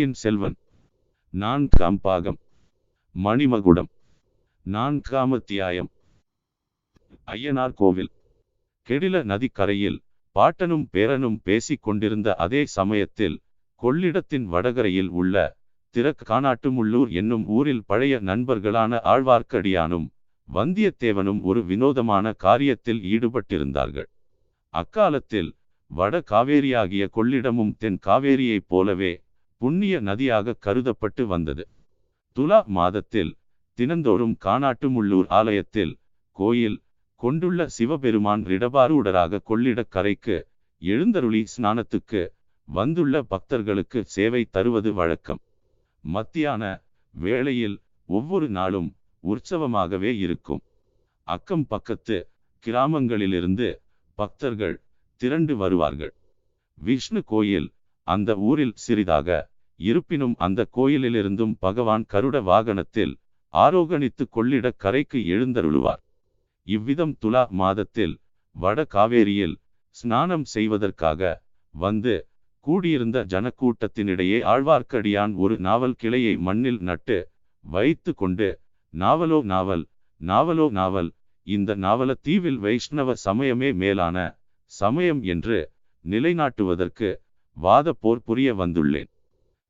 பொன்னியின் செல்வன். நான்காம் பாகம் மணிமகுடம். நான்காம் அத்தியாயம் ஐயனார் கோவில். கெடில நதிக்கரையில் பாட்டனும் பேரனும் பேசிக் கொண்டிருந்த அதே சமயத்தில் கொள்ளிடத்தின் வடகரையில் உள்ள திறக் காணாட்டுமுள்ளூர் என்னும் ஊரில் பழைய நண்பர்களான ஆழ்வார்க்கடியானும் வந்தியத்தேவனும் ஒரு வினோதமான காரியத்தில் ஈடுபட்டிருந்தார்கள். அக்காலத்தில் வட காவேரியாகிய கொள்ளிடமும் தென் காவேரியைப் போலவே புண்ணிய நதியாக கருதப்பட்டு வந்தது. துலா மாதத்தில் தினந்தோறும் காணாட்டுமுள்ளூர் ஆலயத்தில் கோயில் கொண்டுள்ள சிவபெருமான் ரிடபாரூடராக கொள்ளிடக்கரைக்கு எழுந்தருளி ஸ்நானத்துக்கு வந்துள்ள பக்தர்களுக்கு சேவை தருவது வழக்கம். மத்தியான வேளையில் ஒவ்வொரு நாளும் உற்சவமாகவே இருக்கும். அக்கம் பக்கத்து கிராமங்களிலிருந்து பக்தர்கள் திரண்டு வருவார்கள். விஷ்ணு கோயில் அந்த ஊரில் சிறிதாக இருப்பினும் அந்த கோயிலிலிருந்தும் பகவான் கருட வாகனத்தில் ஆரோகணித்து கொள்ளிட கரைக்கு எழுந்தருளுவார். இவ்விதம் துலா மாதத்தில் வட காவேரியில் ஸ்நானம் செய்வதற்காக வந்து கூடியிருந்த ஜனக்கூட்டத்தினிடையே ஆழ்வார்க்கடியான் ஒரு நாவல் கிளையை மண்ணில் நட்டு வைத்து கொண்டு நாவலோ நாவல் நாவலோ நாவல் இந்த நாவல தீவில் வைஷ்ணவ சமயமே மேலான சமயம் என்று நிலைநாட்டுவதற்கு வாத போர் புரிய வந்துள்ளேன்.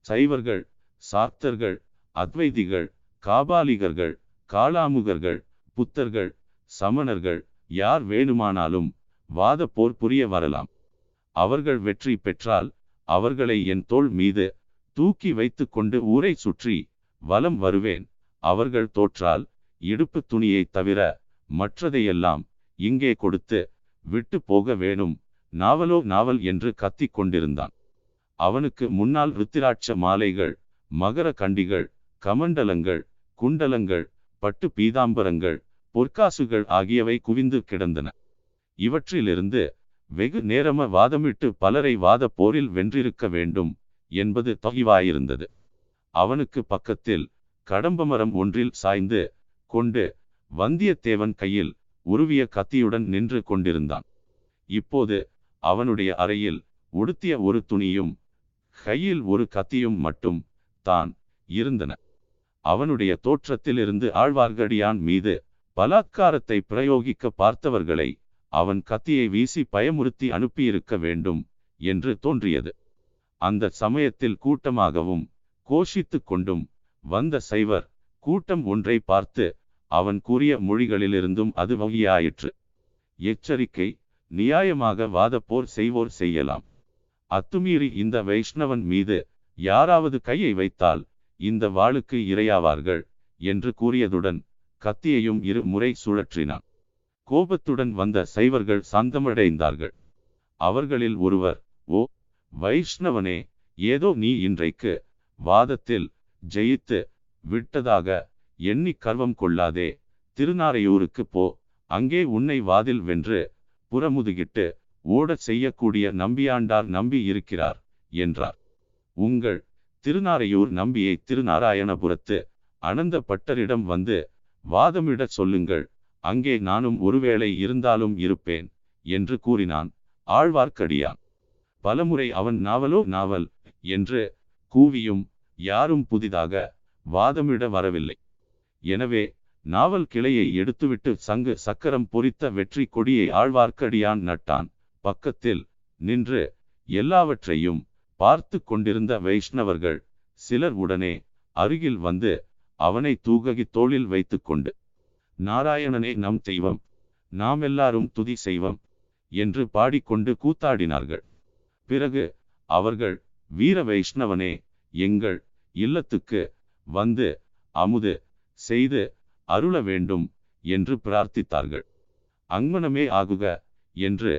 சைவர்கள் சாக்தர்கள் அத்வைதிகள் காபாலிகர்கள் காளாமுகர்கள் புத்தர்கள் சமணர்கள் யார் வேணுமானாலும் வாத போர் புரிய வரலாம். அவர்கள் வெற்றி பெற்றால் அவர்களை என் தோள் மீது தூக்கி வைத்து கொண்டு ஊரை சுற்றி வலம் வருவேன். அவர்கள் தோற்றால் இடுப்பு துணியை தவிர மற்றதையெல்லாம் இங்கே கொடுத்து விட்டு போக வேணும். நாவலோ நாவல் என்று கத்திக் கொண்டிருந்தான். அவனுக்கு முன்னால் ருத்திராட்ச மாலைகள் மகர கண்டிகள் கமண்டலங்கள் குண்டலங்கள் பட்டு பீதாம்பரங்கள் பொற்காசுகள் ஆகியவை குவிந்து கிடந்தன. இவற்றிலிருந்து வெகு நேரம வாதமிட்டு பலரை வாத போரில் வென்றிருக்க வேண்டும் என்பது தொகிவாயிருந்தது அவனுக்கு பக்கத்தில் கடம்பமரம் ஒன்றில் சாய்ந்து கொண்டு வந்தியத்தேவன் கையில் உருவிய கத்தியுடன் நின்று கொண்டிருந்தான். இப்போது அவனுடைய அறையில் உடுத்திய ஒரு துணியும் கையில் ஒரு கத்தியும் மட்டும் தான் இருந்தன. அவனுடைய தோற்றத்திலிருந்து ஆழ்வார்க்கடியான் மீது பலாத்காரத்தை பிரயோகிக்க பார்த்தவர்களை அவன் கத்தியை வீசி பயமுறுத்தி அனுப்பியிருக்க வேண்டும் என்று தோன்றியது. அந்த சமயத்தில் கூட்டமாகவும் கோஷித்து கொண்டும் வந்த சைவர் கூட்டம் ஒன்றை பார்த்து அவன் கூறிய மொழிகளிலிருந்தும் அது வகையாயிற்று. எச்சரிக்கை நியாயமாக வாதப்போர் செய்வோர் செய்யலாம். அத்துமீறி இந்த வைஷ்ணவன் மீது யாராவது கையை வைத்தால் இந்த வாளுக்கு இரையாவார்கள் என்று கூறியதுடன் கத்தியையும் இரு முறை சுழற்றினான். கோபத்துடன் வந்த சைவர்கள் சாந்தமடைந்தார்கள். அவர்களில் ஒருவர் ஓ வைஷ்ணவனே ஏதோ நீ இன்றைக்கு வாதத்தில் ஜெயித்து விட்டதாக எண்ணி கர்வம் கொள்ளாதே. திருநாரையூருக்கு போ அங்கே உன்னை வாதில் வென்று புறமுதுகிட்டு ஓடச் செய்யக்கூடிய நம்பியாண்டார் நம்பி இருக்கிறார் என்றார். உங்கள் திருநாரையூர் நம்பியை திருநாராயணபுரத்து அனந்த பட்டரிடம் வந்து வாதமிடச் சொல்லுங்கள். அங்கே நானும் ஒருவேளை இருந்தாலும் இருப்பேன் என்று கூறினான் ஆழ்வார்க்கடியான். பலமுறை அவன் நாவலோ நாவல் என்று கூவியும் யாரும் புதிதாக வாதமிட வரவில்லை. எனவே நாவல் கிளையை எடுத்துவிட்டு சங்கு சக்கரம் பொறித்த வெற்றி கொடியை ஆழ்வார்க்கடியான் நட்டான். பக்கத்தில் நின்று எல்லாவற்றையும் பார்த்து கொண்டிருந்த வைஷ்ணவர்கள் சிலர் உடனே அருகில் வந்து அவனை தூககி தோளில் வைத்துக்கொண்டு நாராயணனே நம் தெய்வம் நாம் எல்லாரும் துதி செய்வம் என்று பாடிக்கொண்டு கூத்தாடினார்கள். பிறகு அவர்கள் வீர வைஷ்ணவனே எங்கள் இல்லத்துக்கு வந்து அமுது செய்து அருள வேண்டும் என்று பிரார்த்தித்தார்கள். அங்மனமே ஆகுக என்று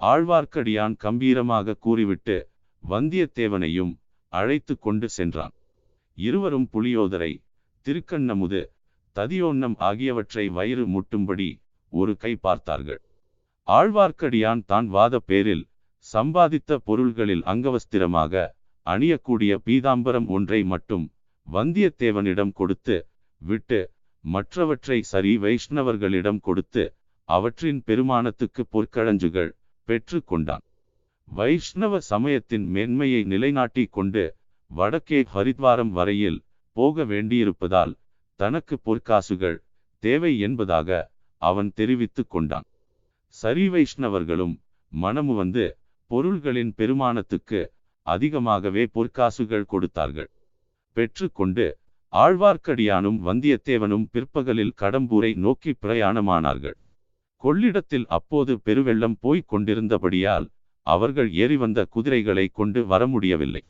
ஆழ்வார்க்கடியான் கம்பீரமாக கூறிவிட்டு வந்தியத்தேவனையும் அழைத்து கொண்டு சென்றான். இருவரும் புலியோதரை திருக்கண்ணமுது ததியோன்னம் ஆகியவற்றை வயிறு முட்டும்படி ஒரு கை பார்த்தார்கள். ஆழ்வார்க்கடியான் தான் வாத பேரில் சம்பாதித்த பொருள்களில் அங்கவஸ்திரமாக அணியக்கூடிய பீதாம்பரம் ஒன்றை மட்டும் வந்தியத்தேவனிடம் கொடுத்து விட்டு மற்றவற்றை சரி வைஷ்ணவர்களிடம் கொடுத்து அவற்றின் பெருமானத்துக்கு பொற்களஞ்சுகள் பெற்று கொண்டான் வைஷ்ணவ சமயத்தின் மேன்மையை நிலைநாட்டி கொண்டு வடக்கே ஹரித்வாரம் வரையில் போக வேண்டியிருப்பதால் தனக்கு பொற்காசுகள் தேவை என்பதாக அவன் தெரிவித்துக் கொண்டான். சரி வைஷ்ணவர்களும் மனமு வந்து பொருள்களின் பெருமானத்துக்கு அதிகமாகவே பொற்காசுகள் கொடுத்தார்கள். பெற்றுக்கொண்டு ஆழ்வார்க்கடியானும் வந்தியத்தேவனும் பிற்பகலில் கடம்பூரை நோக்கி பிரயாணமானார்கள். கொள்ளிடத்தில் அப்போது பெருவெள்ளம் போய்க் கொண்டிருந்தபடியால் அவர்கள் ஏறி வந்த குதிரைகளை கொண்டு வர முடியவில்லை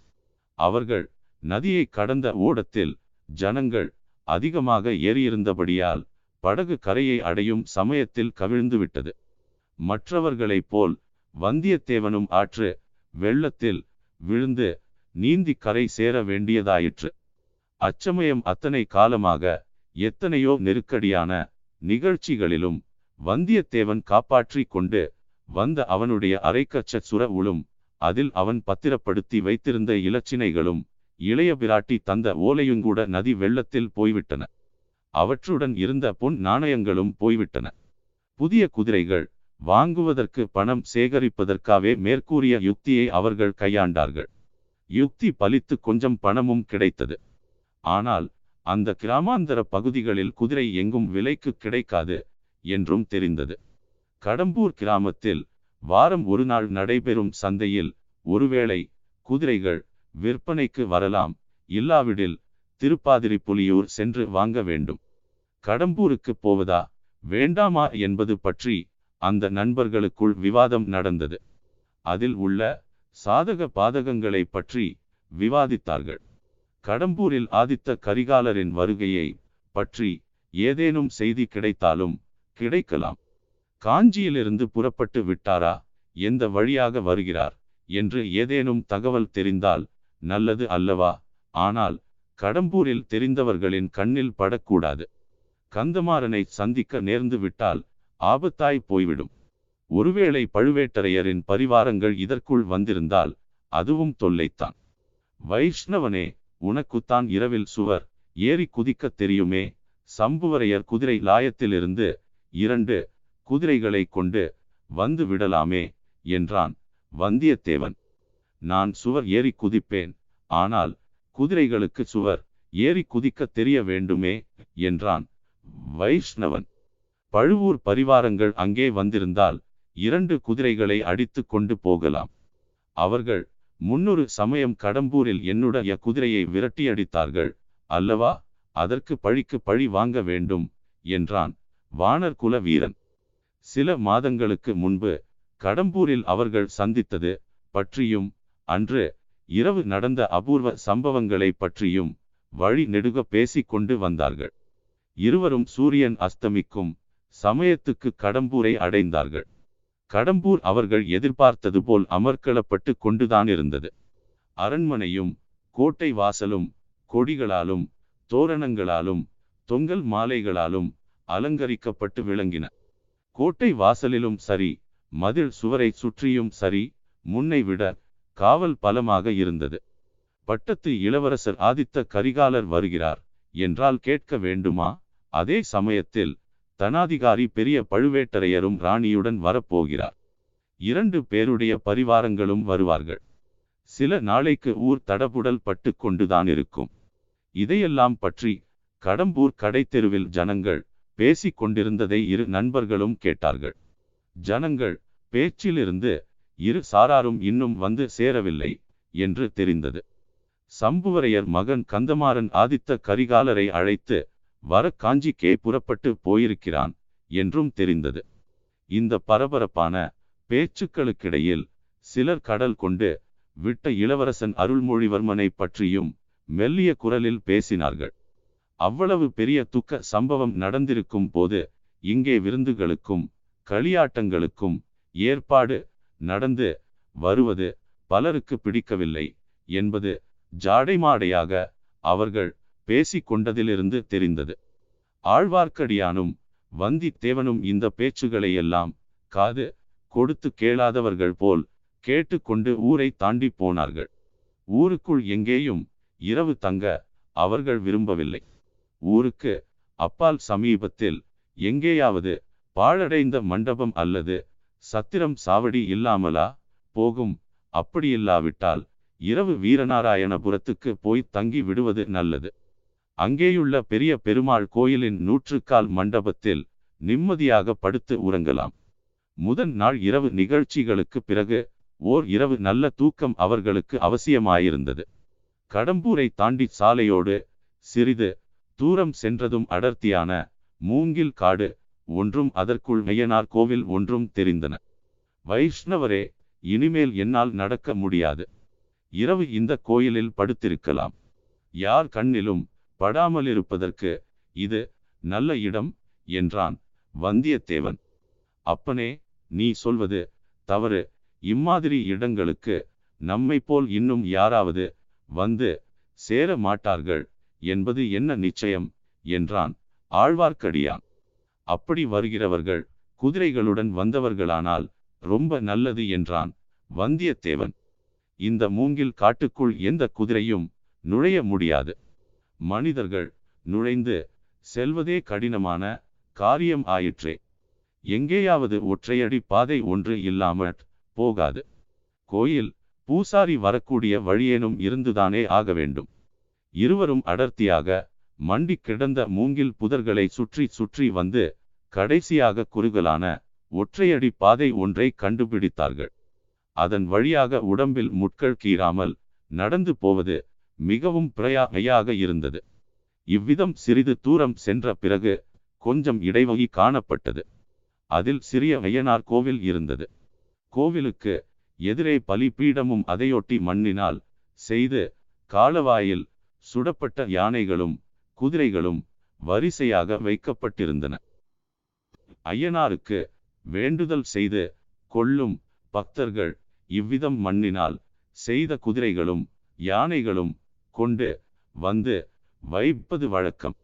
அவர்கள் நதியை கடந்த ஓடத்தில் ஜனங்கள் அதிகமாக ஏறியிருந்தபடியால் படகு கரையை அடையும் சமயத்தில் கவிழ்ந்துவிட்டது. மற்றவர்களைப் போல் வந்தியத்தேவனும் ஆற்று வெள்ளத்தில் விழுந்து நீந்தி கரை சேர வேண்டியதாயிற்று. அச்சமயம் அத்தனை காலமாக எத்தனையோ நெருக்கடியான நிகழ்ச்சிகளிலும் வந்தியத்தேவன் காப்பாற்றி கொண்டு வந்த அவனுடைய அரைக்கச்ச சுரவுளும் உளும் அதில் அவன் பத்திரப்படுத்தி வைத்திருந்த இலச்சினைகளும் இளைய பிராட்டி தந்த ஓலையுங்கூட நதி வெள்ளத்தில் போய்விட்டன. அவற்றுடன் இருந்த பொன் நாணயங்களும் போய்விட்டன. புதிய குதிரைகள் வாங்குவதற்கு பணம் சேகரிப்பதற்காகவே மேற்கூறிய யுக்தியை அவர்கள் கையாண்டார்கள். யுக்தி பலித்து கொஞ்சம் பணமும் கிடைத்தது. ஆனால் அந்த கிராமாந்தர பகுதிகளில் குதிரை எங்கும் விலைக்கு கிடைக்காது. என்றும் தெரிந்தது. கடம்பூர் கிராமத்தில் வாரம் ஒரு நாள் நடைபெறும் சந்தையில் ஒருவேளை குதிரைகள் விற்பனைக்கு வரலாம். இல்லாவிடில் திருப்பாதிரி புலியூர் சென்று வாங்க வேண்டும். கடம்பூருக்கு போவதா வேண்டாமா என்பது பற்றி அந்த நண்பர்களுக்குள் விவாதம் நடந்தது. அதில் உள்ள சாதக பாதகங்களை பற்றி விவாதித்தார்கள். கடம்பூரில் ஆதித்த கரிகாலரின் வருகையை பற்றி ஏதேனும் செய்தி கிடைத்தாலும் கிடைக்கலாம். காஞ்சியிலிருந்து புறப்பட்டு விட்டாரா? எந்த வழியாக வருகிறார்? என்று ஏதேனும் தகவல் தெரிந்தால் நல்லது அல்லவா? ஆனால் கடம்பூரில் தெரிந்தவர்களின் கண்ணில் படக்கூடாது. கந்தமாறனை சந்திக்க நேர்ந்து விட்டால் ஆபத்தாய் போய்விடும். ஒருவேளை பழுவேட்டரையரின் பரிவாரங்கள் இதற்குள் வந்திருந்தால் அதுவும் தொல்லைத்தான். வைஷ்ணவனே உனக்குத்தான் இரவில் சுவர் ஏறி குதிக்கத் தெரியுமே? சம்புவரையர் குதிரை லாயத்திலிருந்து இரண்டு குதிரைகளை கொண்டு வந்து விடலாமே என்றான் வந்தியத்தேவன். நான் சுவர் ஏறி குதிப்பேன் ஆனால் குதிரைகளுக்கு சுவர் ஏறி குதிக்கத் தெரிய வேண்டுமே என்றான் வைஷ்ணவன். பழுவூர் பரிவாரங்கள் அங்கே வந்திருந்தால் இரண்டு குதிரைகளை அடித்து கொண்டு போகலாம். அவர்கள் முன்னொரு சமயம் கடம்பூரில் என்னுடைய குதிரையை விரட்டியடித்தார்கள் அல்லவா? அதற்கு பழிக்கு பழி வாங்க வேண்டும் என்றான் வானர் குல வீரன். சில மாதங்களுக்கு முன்பு கடம்பூரில் அவர்கள் சந்தித்தது பற்றியும் அன்று இரவு நடந்த அபூர்வ சம்பவங்களை பற்றியும் வழி நெடுக பேசிக் கொண்டு வந்தார்கள். இருவரும் சூரியன் அஸ்தமிக்கும் சமயத்துக்கு கடம்பூரை அடைந்தார்கள். கடம்பூர் அவர்கள் எதிர்பார்த்தது போல் அமர்க்களப்பட்டு கொண்டுதான் இருந்தது. அரண்மனையும் கோட்டை வாசலும் கொடிகளாலும் தோரணங்களாலும் தொங்கல் மாலைகளாலும் அலங்கரிக்கப்பட்டு விளங்கின. கோட்டை வாசலிலும் சரி மதில் சுவரை சுற்றியும் சரி முன்னை விட காவல் பலமாக இருந்தது. பட்டத்து இளவரசர் ஆதித்த கரிகாலர் வருகிறார் என்றால் கேட்க வேண்டுமா? அதே சமயத்தில் தனாதிகாரி பெரிய பழுவேட்டரையரும் ராணியுடன் வரப்போகிறார். இரண்டு பேருடைய பரிவாரங்களும் வருவார்கள். சில நாளைக்கு ஊர் தடபுடல் பட்டு கொண்டுதான் இருக்கும். இதையெல்லாம் பற்றி கடம்பூர் கடைத்தெருவில் ஜனங்கள் பேசிக் கொண்டிருந்ததை இரு நண்பர்களும் கேட்டார்கள். ஜனங்கள் பேச்சிலிருந்து இரு சாராரும் இன்னும் வந்து சேரவில்லை என்று தெரிந்தது. சம்புவரையர் மகன் கந்தமாறன் ஆதித்த கரிகாலரை அழைத்து வர காஞ்சிக்கே புறப்பட்டு போயிருக்கிறான் என்றும் தெரிந்தது. இந்த பரபரப்பான பேச்சுக்களுக்கிடையில் சிலர் கடல் கொண்டு விட்ட இளவரசன் அருள்மொழிவர்மனை பற்றியும் மெல்லிய குரலில் பேசினார்கள். அவ்வளவு பெரிய துக்க சம்பவம் நடந்திருக்கும் போது இங்கே விருந்துகளுக்கும் களியாட்டங்களுக்கும் ஏற்பாடு நடந்து வருவது பலருக்கு பிடிக்கவில்லை என்பது ஜாடைமாடையாக அவர்கள் பேசிக் கொண்டதிலிருந்து தெரிந்தது. ஆழ்வார்க்கடியானும் வந்தித்தேவனும் இந்த பேச்சுகளை எல்லாம் காது கொடுத்து கேளாதவர்கள் போல் கேட்டுக்கொண்டு ஊரை தாண்டி போனார்கள். ஊருக்குள் எங்கேயும் இரவு தங்க அவர்கள் விரும்பவில்லை. ஊருக்கு அப்பால் சமீபத்தில் எங்கேயாவது பாழடைந்த மண்டபம் அல்லது சத்திரம் சாவடி இல்லாமலா? போகும். அப்படியில்லாவிட்டால் இரவு வீரநாராயணபுரத்துக்கு போய் தங்கி விடுவது நல்லது. அங்கேயுள்ள பெரிய பெருமாள் கோயிலின் நூற்றுக்கால் மண்டபத்தில் நிம்மதியாக படுத்து உறங்கலாம். முதன் நாள் இரவு நிகழ்ச்சிகளுக்கு பிறகு ஓர் இரவு நல்ல தூக்கம் அவர்களுக்கு அவசியமாயிருந்தது. கடம்பூரை தாண்டி சாலையோடு சிறிது தூரம் சென்றதும் அடர்த்தியான மூங்கில் காடு ஒன்றும் அதற்குள் மெய்யனார் கோவில் ஒன்றும் தெரிந்தன. வைஷ்ணவரே இனிமேல் என்னால் நடக்க முடியாது. இரவு இந்த கோயிலில் படுத்திருக்கலாம். யார் கண்ணிலும் படாமலிருப்பதற்கு இது நல்ல இடம் என்றான் வந்தியத்தேவன். அப்பனே நீ சொல்வது தவறு. இம்மாதிரி இடங்களுக்கு நம்மை போல் இன்னும் யாராவது வந்து சேர மாட்டார்கள். என்பது என்ன நிச்சயம்? என்றான். ஆழ்வார்க்கடியான். அப்படி வருகிறவர்கள் குதிரைகளுடன் வந்தவர்களானால் ரொம்ப நல்லது என்றான் வந்தியத்தேவன். இந்த மூங்கில் காட்டுக்குள் எந்த குதிரையும் நுழைய முடியாது. மனிதர்கள் நுழைந்து செல்வதே கடினமான காரியம் ஆயிற்றே. எங்கேயாவது ஒற்றையடி பாதை ஒன்று இல்லாமற் போகாது. கோயில் பூசாரி வரக்கூடிய வழியேனும் இருந்துதானே ஆக வேண்டும். இருவரும் அடர்த்தியாக மண்டி கிடந்த மூங்கில் புதர்களை சுற்றி சுற்றி வந்து கடைசியாக குறுகலான ஒற்றையடி பாதை ஒன்றை கண்டுபிடித்தார்கள். அதன் வழியாக உடம்பில் முட்கள் கீறாமல் நடந்து போவது மிகவும் பிரயாகையாக இருந்தது. இவ்விதம் சிறிது தூரம் சென்ற பிறகு கொஞ்சம் இடைவகி காணப்பட்டது. அதில் சிறிய ஐயனார் கோவில் இருந்தது. கோவிலுக்கு எதிரே பலி பீடமும் அதையொட்டி மண்ணினால் செய்து காலவாயில் சுடப்பட்ட யானைகளும் குதிரைகளும் வரிசையாக வைக்கப்பட்டிருந்தன. ஐயனாருக்கு வேண்டுதல் செய்து கொள்ளும் பக்தர்கள் இவ்விதம் மண்ணினால் செய்த குதிரைகளும் யானைகளும் கொண்டு வந்து வைப்பது வழக்கம்.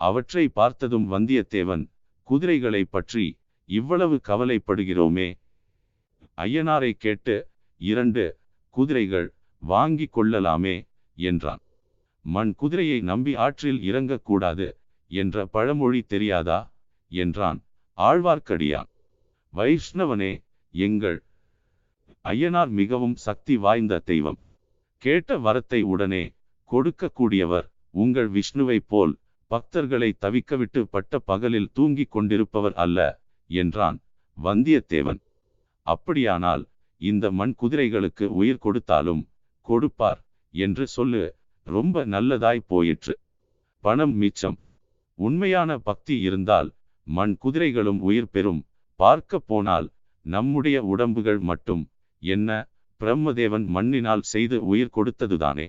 அவற்றை பார்த்ததும் வந்தியத்தேவன் குதிரைகளை பற்றி இவ்வளவு கவலைப்படுகிறோமே? ஐயனாரை கேட்டு இரண்டு குதிரைகள் வாங்கி கொள்ளலாமே? என்றான். மண் குதிரையை நம்பி ஆற்றில் இறங்கக்கூடாது என்ற பழமொழி தெரியாதா? என்றான் ஆழ்வார்க்கடியான். வைஷ்ணவனே எங்கள் ஐயனார் மிகவும் சக்தி வாய்ந்த தெய்வம். கேட்ட வரத்தை உடனே கொடுக்கக்கூடியவர் உங்கள் விஷ்ணுவைப் போல் பக்தர்களை தவிக்கவிட்டு பட்ட பகலில் தூங்கிக் கொண்டிருப்பவர் அல்ல என்றான் வந்தியத்தேவன். அப்படியானால் இந்த மண் குதிரைகளுக்கு உயிர் கொடுத்தாலும் கொடுப்பார் என்று சொல்லு ரொம்ப நல்லதாய் போயிற்று. பணம் மிச்சம். உண்மையான பக்தி இருந்தால் மண் குதிரைகளும் உயிர் பெறும். பார்க்க போனால் நம்முடைய உடம்புகள் மட்டும். என்ன? பிரம்மதேவன் மண்ணினால் செய்து உயிர் கொடுத்ததுதானே?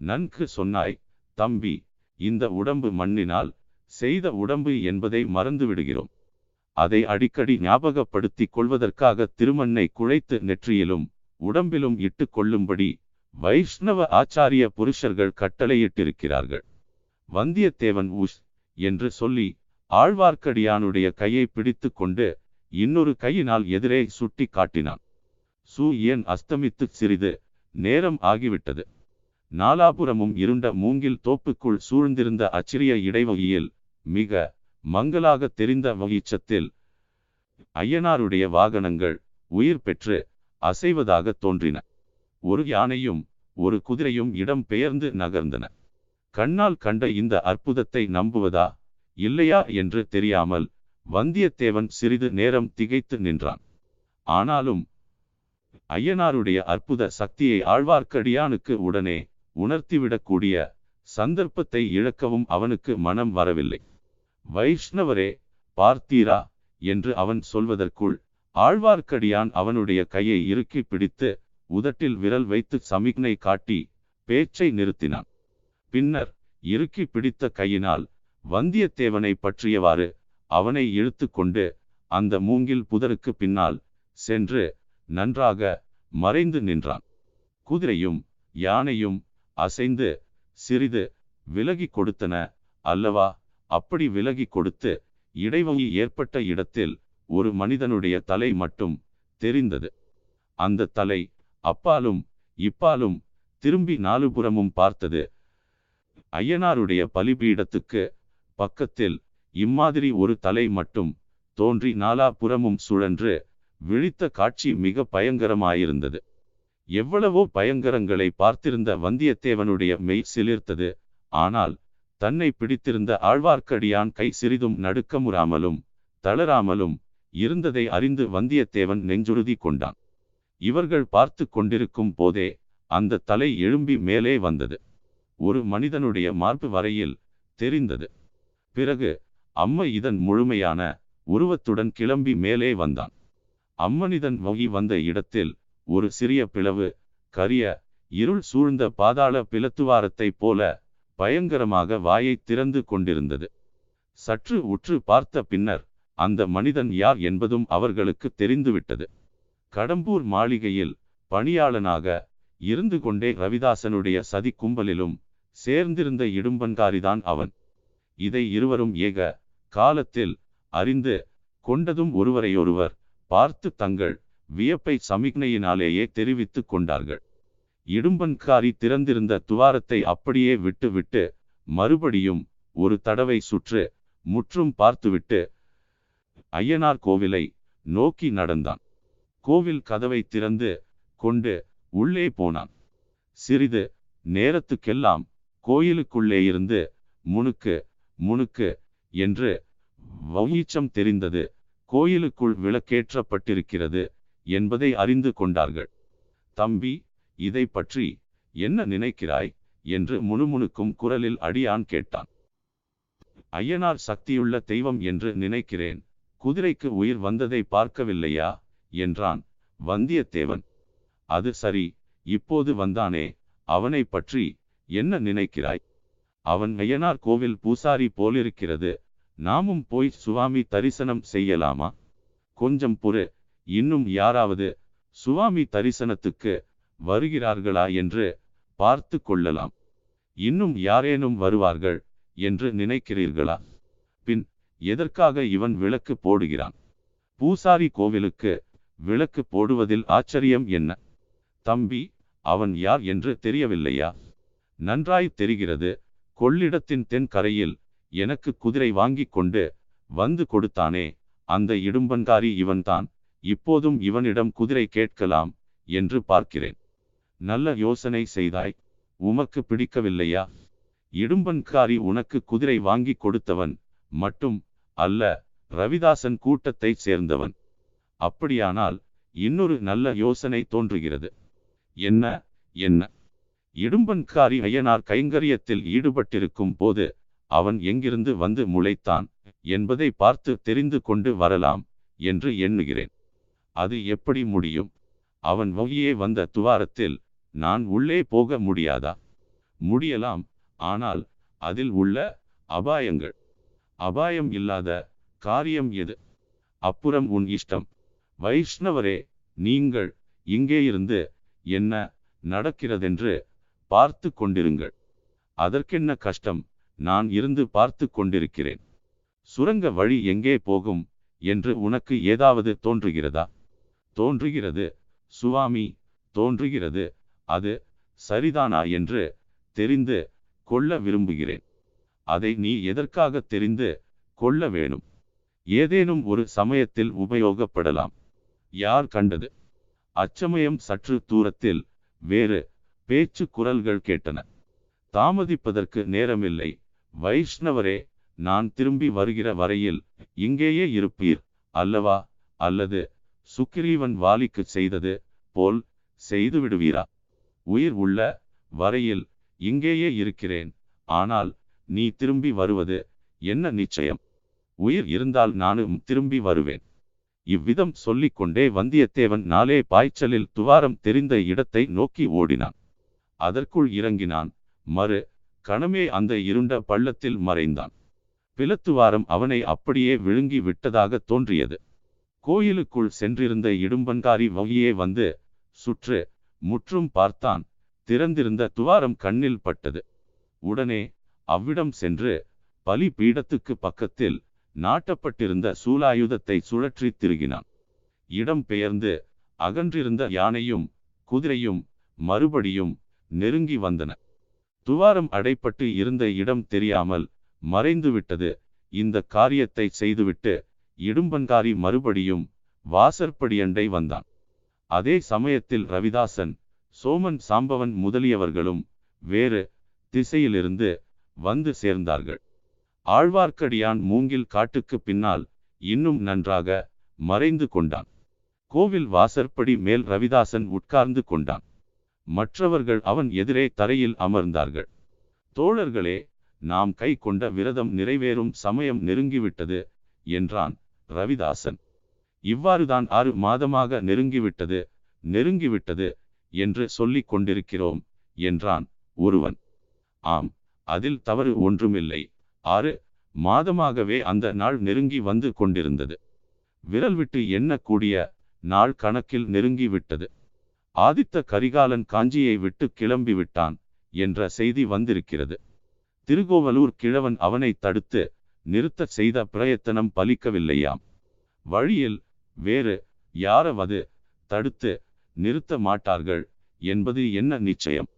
நன்கு சொன்னாய் தம்பி இந்த உடம்பு மண்ணினால் செய்த உடம்பு என்பதை மறந்து விடுகிறோம் அதை அடிக்கடி ஞாபகப்படுத்திக் கொள்வதற்காக திருமண்ணை குழைத்து நெற்றியிலும் உடம்பிலும் இட்டு கொள்ளும்படி வைஷ்ணவ ஆச்சாரிய புருஷர்கள் கட்டளையிட்டிருக்கிறார்கள். வந்தியத்தேவன் உஷ் என்று சொல்லி ஆழ்வார்க்கடியானுடைய கையை பிடித்து கொண்டு இன்னொரு கையினால் எதிரே சுட்டி காட்டினான். சூரியன் அஸ்தமித்து சிறிது நேரம் ஆகிவிட்டது. நாலாபுரமும் இருண்ட மூங்கில் தோப்புக்குள் சூழ்ந்திருந்த அச்சிறிய இடைவகையில் மிக மங்களாக தெரிந்த வகிச்சத்தில் ஐயனாருடைய வாகனங்கள் உயிர் பெற்று அசைவதாக தோன்றின. ஒரு யானையும் ஒரு குதிரையும் இடம் பெயர்ந்து நகர்ந்தன. கண்ணால் கண்ட இந்த அற்புதத்தை நம்புவதா? இல்லையா என்று தெரியாமல் வந்தியத்தேவன் சிறிது நேரம் திகைத்து நின்றான். ஆனாலும் ஐயனாருடைய அற்புத சக்தியை ஆழ்வார்க்கடியானுக்கு உடனே உணர்த்திவிடக்கூடிய சந்தர்ப்பத்தை இழக்கவும் அவனுக்கு மனம் வரவில்லை. வைஷ்ணவரே பார்த்தீரா? என்று அவன் சொல்வதற்குள் ஆழ்வார்க்கடியான் அவனுடைய கையை இறுக்கி பிடித்து உதட்டில் விரல் வைத்து சமிக்னை காட்டி பேச்சை நிறுத்தினான். பின்னர் இறுக்கி பிடித்த கையினால் வந்தியத்தேவனை பற்றியவாறு அவனை இழுத்து கொண்டு அந்த மூங்கில் புதருக்கு பின்னால் சென்று நன்றாக மறைந்து நின்றான். குதிரையும் யானையும் அசைந்து சிறிது விலகி கொடுத்தன. அல்லவா அப்படி விலகி கொடுத்து இடைவெளி ஏற்பட்ட இடத்தில் ஒரு மனிதனுடைய தலை மட்டும் தெரிந்தது. அந்த தலை அப்பாலும் இப்பாலும் திரும்பி நாலுபுறமும் பார்த்தது. ஐயனாருடைய பலிபீடத்துக்கு பக்கத்தில் இம்மாதிரி ஒரு தலை மட்டும் தோன்றி நாலாபுறமும் சுழன்று விழித்த காட்சி மிக பயங்கரமாயிருந்தது. எவ்வளவோ பயங்கரங்களை பார்த்திருந்த வந்தியத்தேவனுடைய மெய் சிலிர்த்தது. ஆனால் தன்னை பிடித்திருந்த ஆழ்வார்க்கடியான் கை சிறிதும் நடுக்கமுறாமலும் தளராமலும் இருந்ததை அறிந்து வந்தியத்தேவன் நெஞ்சுறுதி கொண்டான். இவர்கள் பார்த்து கொண்டிருக்கும் போதே அந்த தலை எழும்பி மேலே வந்தது. ஒரு மனிதனுடைய மார்பு வரையில் தெரிந்தது. பிறகு அம்மை இதன் முழுமையான உருவத்துடன் கிளம்பி மேலே வந்தான். அம்மனிதன் வகி வந்த இடத்தில் ஒரு சிறிய பிளவு கரிய இருள் சூழ்ந்த பாதாள பிளத்துவாரத்தைப் போல பயங்கரமாக வாயை திறந்து கொண்டிருந்தது. சற்று உற்று பார்த்த பின்னர் அந்த மனிதன் யார் என்பதும் அவர்களுக்கு தெரிந்துவிட்டது. கடம்பூர் மாளிகையில் பணியாளனாக இருந்து கொண்டே ரவிதாசனுடைய சதி கும்பலிலும் சேர்ந்திருந்த இடும்பன்காரிதான் அவன். இதை இருவரும் ஏக காலத்தில் அறிந்து கொண்டதும் ஒருவரையொருவர் பார்த்து தங்கள் வியப்பை சமிக்னையினாலேயே தெரிவித்துக் கொண்டார்கள். இடும்பன்காரி திறந்திருந்த துவாரத்தை அப்படியே விட்டுவிட்டு மறுபடியும் ஒரு தடவை சுற்று முற்றும் பார்த்துவிட்டு ஐயனார் கோவிலை நோக்கி நடந்தான். கோவில் கதவை திறந்து கொண்டு உள்ளே போனான். சிறிது நேரத்துக்கெல்லாம் கோயிலுக்குள்ளே இருந்து முணுக்கு முணுக்கு என்று வௌயீச்சம் தெரிந்தது. கோயிலுக்குள் விளக்கேற்றப்பட்டிருக்கிறது என்பதை அறிந்து கொண்டார்கள். தம்பி இதை பற்றி என்ன நினைக்கிறாய்? என்று முணுமுணுக்கும் குரலில் அடியான் கேட்டான். ஐயனார் சக்தியுள்ள தெய்வம் என்று நினைக்கிறேன். குதிரைக்கு உயிர் வந்ததை பார்க்கவில்லையா? என்றான் வந்தியத்தேவன். அது சரி இப்போது வந்தானே அவனை பற்றி என்ன நினைக்கிறாய்? அவன் ஐயனார் கோவில் பூசாரி போலிருக்கிறது நாமும் போய் சுவாமி தரிசனம் செய்யலாமா? கொஞ்சம் பொறு இன்னும் யாராவது சுவாமி தரிசனத்துக்கு வருகிறார்களா என்று பார்த்து கொள்ளலாம். இன்னும் யாரேனும் வருவார்கள் என்று நினைக்கிறீர்களா? பின் எதற்காக இவன் விளக்கு போடுகிறான்? பூசாரி கோவிலுக்கு விளக்கு போடுவதில் ஆச்சரியம் என்ன? தம்பி அவன் யார் என்று தெரியவில்லையா? நன்றாய் தெரிகிறது. கொள்ளிடத்தின் தென் கரையில் எனக்கு குதிரை வாங்கி கொண்டு வந்து கொடுத்தானே. அந்த இடும்பன்காரி இவன்தான். இப்போதும் இவனிடம் குதிரை கேட்கலாம் என்று பார்க்கிறேன். நல்ல யோசனை செய்தாய். உமக்கு பிடிக்கவில்லையா? இடும்பன்காரி உனக்கு குதிரை வாங்கி கொடுத்தவன் மட்டும் அல்ல ரவிதாசன் கூட்டத்தைச் சேர்ந்தவன். அப்படியானால் இன்னொரு நல்ல யோசனை தோன்றுகிறது. என்ன? என்ன? இடும்பன்காரி ஐயனார் கைங்கரியத்தில் ஈடுபட்டிருக்கும் போது அவன் எங்கிருந்து வந்து முளைத்தான் என்பதை பார்த்து தெரிந்து கொண்டு வரலாம் என்று எண்ணுகிறேன். அது எப்படி முடியும்? அவன் வகையே வந்த துவாரத்தில் நான் உள்ளே போக முடியாதா? முடியலாம் ஆனால் அதில் உள்ள அபாயங்கள். அபாயம் இல்லாத காரியம் எது? அப்புறம் உன் இஷ்டம். வைஷ்ணவரே நீங்கள் இங்கே இருந்து என்ன நடக்கிறதென்று பார்த்து கொண்டிருங்கள். அதற்கென்ன கஷ்டம்? நான் இருந்து பார்த்து கொண்டிருக்கிறேன். சுரங்க வழி எங்கே போகும் என்று உனக்கு ஏதாவது தோன்றுகிறதா? தோன்றுகிறது சுவாமி தோன்றுகிறது அது சரிதானா என்று தெரிந்து கொள்ள விரும்புகிறேன். அதை நீ எதற்காக தெரிந்து கொள்ள வேணும்? ஏதேனும் ஒரு சமயத்தில் உபயோகப்படலாம். யார் கண்டது? அச்சமயம் சற்று தூரத்தில் வேறு பேச்சு குரல்கள் கேட்டன. தாமதிப்பதற்கு நேரமில்லை. வைஷ்ணவரே நான் திரும்பி வருகிற வரையில் இங்கேயே இருப்பீர் அல்லவா? அல்லது சுக்கிரீவன் வாலிக்கு செய்தது போல் செய்து விடுவீரா? உயிர் உள்ள வரையில் இங்கேயே இருக்கிறேன். ஆனால் நீ திரும்பி வருவது என்ன நிச்சயம்? உயிர் இருந்தால் நானும் திரும்பி வருவேன். இவ்விதம் சொல்லிக்கொண்டே வந்தியத்தேவன் நாளே பாய்ச்சலில் துவாரம் தெரிந்த இடத்தை நோக்கி ஓடினான். அதற்குள் இறங்கினான். மறு கணமே அந்த இருண்ட பள்ளத்தில் மறைந்தான். பிளத்துவாரம் அவனை அப்படியே விழுங்கி விட்டதாக தோன்றியது. கோயிலுக்குள் சென்றிருந்த இடும்பன்காரி வகையே வந்து சுற்று முற்றும் பார்த்தான். திறந்திருந்த துவாரம் கண்ணில் பட்டது. உடனே அவ்விடம் சென்று பலி பீடத்துக்கு பக்கத்தில் நாட்டப்பட்டிருந்த சூலாயுதத்தை சுழற்றி திருகினான். இடம் பெயர்ந்து அகன்றிருந்த யானையும் குதிரையும் மறுபடியும் நெருங்கி வந்தன. துவாரம் அடைப்பட்டு இருந்த இடம் தெரியாமல் மறைந்துவிட்டது. இந்த காரியத்தை செய்துவிட்டு இடும்பன்காரி மறுபடியும் வாசற்படியண்டை வந்தான். அதே சமயத்தில் ரவிதாசன் சோமன் சாம்பவன் முதலியவர்களும் வேறு திசையிலிருந்து வந்து சேர்ந்தார்கள். ஆழ்வார்க்கடியான் மூங்கில் காட்டுக்கு பின்னால் இன்னும் நன்றாக மறைந்து கொண்டான். கோவில் வாசற்படி மேல் ரவிதாசன் உட்கார்ந்து கொண்டான். மற்றவர்கள் அவன் எதிரே தரையில் அமர்ந்தார்கள். தோழர்களே நாம் கை கொண்ட விரதம் நிறைவேறும் சமயம் நெருங்கிவிட்டது என்றான் ரவிதாசன். இவ்வாறுதான் ஆறு மாதமாக நெருங்கிவிட்டது நெருங்கிவிட்டது என்று சொல்லிக் கொண்டிருக்கிறோம் என்றான் ஒருவன். ஆம் அதில் தவறு ஒன்றுமில்லை. ஆறு மாதமாகவே அந்த நாள் நெருங்கி வந்து கொண்டிருந்தது. விரல் விட்டு எண்ணக்கூடிய நாள் கணக்கில் நெருங்கி விட்டது. ஆதித்த கரிகாலன் காஞ்சியை விட்டு கிளம்பி விட்டான் என்ற செய்தி வந்திருக்கிறது. திருகோவலூர் கிழவன் அவனை தடுத்து நிறுத்தச் செய்த பிரயத்தனம் பலிக்கவில்லையாம். வழியில் வேறு யாரவது தடுத்து நிறுத்த மாட்டார்கள் என்பது என்ன நிச்சயம்?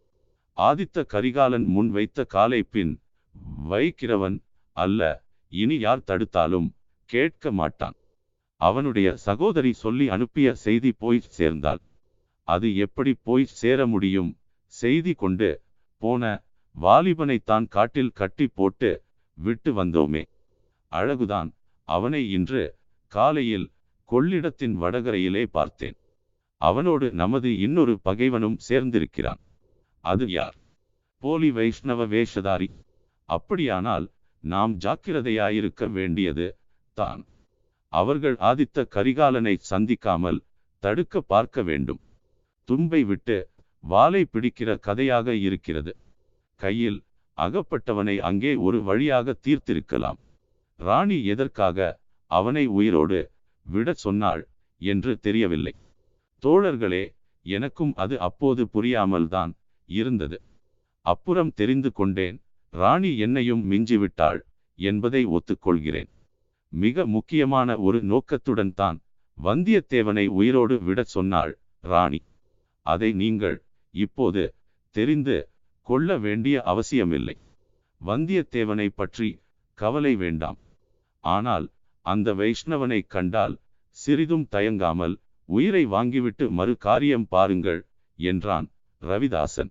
ஆதித்த கரிகாலன் முன் வைத்த காலை பின் வைக்கிறவன் அல்ல இனி யார் தடுத்தாலும் கேட்க மாட்டான். அவனுடைய சகோதரி சொல்லி அனுப்பிய செய்தி போய் சேர்ந்தாள். அது எப்படி போய் சேர முடியும்? செய்தி கொண்டு போன வாலிபனைத்தான் காட்டில் கட்டி போட்டு விட்டு வந்தோமே. அழகுதான் அவனை இன்று காலையில் கொள்ளிடத்தின் வடகரையிலே பார்த்தேன். அவனோடு நமது இன்னொரு பகைவனும் சேர்ந்திருக்கிறான். அது யார்? போலி வைஷ்ணவ வேஷதாரி. அப்படியானால் நாம் ஜாக்கிரதையாயிருக்க வேண்டியது தான். அவர்கள் ஆதித்த கரிகாலனை சந்திக்காமல் தடுக்க பார்க்க வேண்டும். தும்பை விட்டு வாளை பிடிக்கிற கதையாக இருக்கிறது. கையில் அகப்பட்டவனை அங்கே ஒரு வழியாக தீர்த்திருக்கலாம். ராணி எதற்காக அவனை உயிரோடு விட சொன்னாள் என்று தெரியவில்லை. தோழர்களே எனக்கும் அது அப்போது புரியாமல்தான் இருந்தது. அப்புறம் தெரிந்து கொண்டேன். ராணி என்னையும் மிஞ்சிவிட்டாள் என்பதை ஒத்துக்கொள்கிறேன். மிக முக்கியமான ஒரு நோக்கத்துடன் தான் வந்தியத்தேவனை உயிரோடு விடச் சொன்னாள் ராணி. அதை நீங்கள் இப்போது தெரிந்து கொள்ள வேண்டிய அவசியமில்லை. வந்தியத்தேவனை பற்றி கவலை வேண்டாம். ஆனால் அந்த வைஷ்ணவனை கண்டால் சிறிதும் தயங்காமல் உயிரை வாங்கிவிட்டு மறு காரியம் பாருங்கள் என்றான் ரவிதாசன்.